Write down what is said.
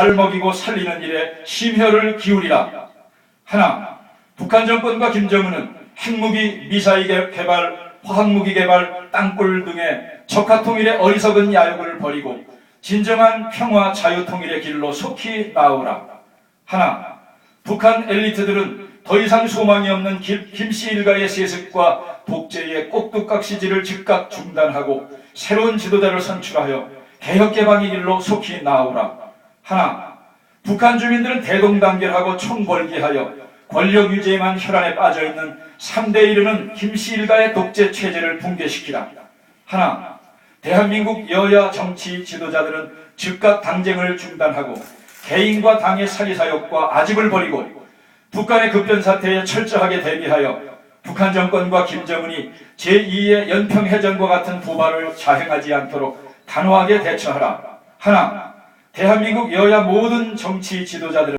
잘 먹이고 살리는 일에 심혈을 기울이라. 하나, 북한 정권과 김정은은 핵무기, 미사일 개발, 화학무기 개발, 땅굴 등의 적화 통일의 어리석은 야욕을 버리고 진정한 평화 자유통일의 길로 속히 나오라. 하나, 북한 엘리트들은 더 이상 소망이 없는 김, 김씨 일가의 세습과 독재의 꼭두각시질을 즉각 중단하고 새로운 지도자를 선출하여 개혁 개방의 길로 속히 나오라. 하나, 북한 주민들은 대동단결하고 총벌기하여 권력 유지에만 혈안에 빠져 있는 3대 이르는 김씨 일가의 독재 체제를 붕괴시키라. 하나, 대한민국 여야 정치 지도자들은 즉각 당쟁을 중단하고 개인과 당의 사리사욕과 아집을 버리고 북한의 급변 사태에 철저하게 대비하여 북한 정권과 김정은이 제2의 연평해전과 같은 도발을 자행하지 않도록 단호하게 대처하라. 하나, 대한민국 여야 모든 정치 지도자들은